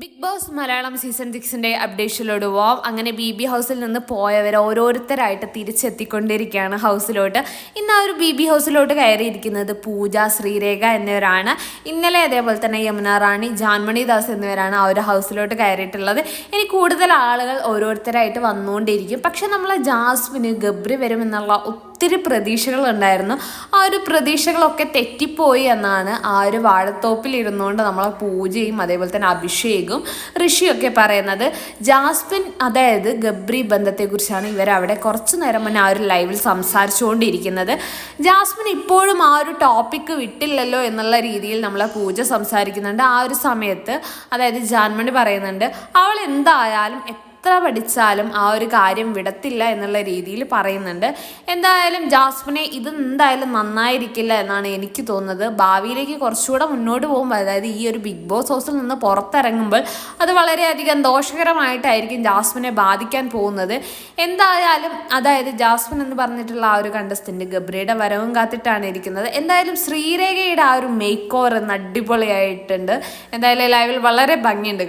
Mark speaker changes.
Speaker 1: Big Boss Malayalam season സിക്സിന്റെ അപ്ഡേഷനിലോട്ട് പോവാം അങ്ങനെ ബി ബി ഹൗസിൽ നിന്ന് പോയവർ ഓരോരുത്തരായിട്ട് തിരിച്ചെത്തിക്കൊണ്ടിരിക്കുകയാണ് ഹൗസിലോട്ട് ഇന്ന് ആ ഒരു ബി ബി ഹൗസിലോട്ട് കയറിയിരിക്കുന്നത് പൂജ ശ്രീരേഖ എന്നിവരാണ്. ഇന്നലെ അതേപോലെ തന്നെ യമുന റാണി ജാൻമണി ദാസ് എന്നിവരാണ് ആ ഒരു ഹൗസിലോട്ട് കയറിയിട്ടുള്ളത്. ഇനി കൂടുതൽ ആളുകൾ ഓരോരുത്തരായിട്ട് വന്നുകൊണ്ടിരിക്കും. പക്ഷെ നമ്മളെ ജാസ്മിന് ഗബ്രി വരുമെന്നുള്ള ഒത്തിരി പ്രതീക്ഷകളുണ്ടായിരുന്നു. ആ ഒരു പ്രതീക്ഷകളൊക്കെ തെറ്റിപ്പോയി എന്നാണ് ആ ഒരു വാഴത്തോപ്പിൽ ഇരുന്നുകൊണ്ട് നമ്മളെ പൂജയും അതേപോലെ തന്നെ അഭിഷേകും ഋഷിയൊക്കെ പറയുന്നത്. ജാസ്മിൻ അതായത് ഗബ്രി ബന്ധത്തെക്കുറിച്ചാണ് ഇവർ അവിടെ കുറച്ചു നേരം മുന്നേ ആ ഒരു ലൈവിൽ സംസാരിച്ചുകൊണ്ടിരിക്കുന്നത്. ജാസ്മിൻ ഇപ്പോഴും ആ ഒരു ടോപ്പിക്ക് വിട്ടില്ലല്ലോ എന്നുള്ള രീതിയിൽ നമ്മളെ പൂജ സംസാരിക്കുന്നുണ്ട്. ആ ഒരു സമയത്ത് അതായത് ജാൻമണി പറയുന്നുണ്ട് അവൾ എന്തായാലും എത്ര പഠിച്ചാലും ആ ഒരു കാര്യം വിടത്തില്ല എന്നുള്ള രീതിയിൽ പറയുന്നുണ്ട്. എന്തായാലും ജാസ്മിനെ ഇത് എന്തായാലും നന്നായിരിക്കില്ല എന്നാണ് എനിക്ക് തോന്നുന്നത്. ഭാവിയിലേക്ക് കുറച്ചുകൂടെ മുന്നോട്ട് പോകുമ്പോൾ അതായത് ഈ ഒരു ബിഗ് ബോസ് ഹൗസിൽ നിന്ന് പുറത്തിറങ്ങുമ്പോൾ അത് വളരെയധികം ദോഷകരമായിട്ടായിരിക്കും ജാസ്മിനെ ബാധിക്കാൻ പോകുന്നത്. എന്തായാലും അതായത് ജാസ്മിൻ എന്ന് പറഞ്ഞിട്ടുള്ള ആ ഒരു കണ്ടസ്റ്റന്റ് ഗബ്രിയുടെ വരവും കാത്തിട്ടാണ് ഇരിക്കുന്നത്. എന്തായാലും ശ്രീരേഖയുടെ ആ ഒരു മേക്ക് ഓവർ എന്ന് അടിപൊളിയായിട്ടുണ്ട്. എന്തായാലും ലൈവിൽ വളരെ ഭംഗിയുണ്ട്.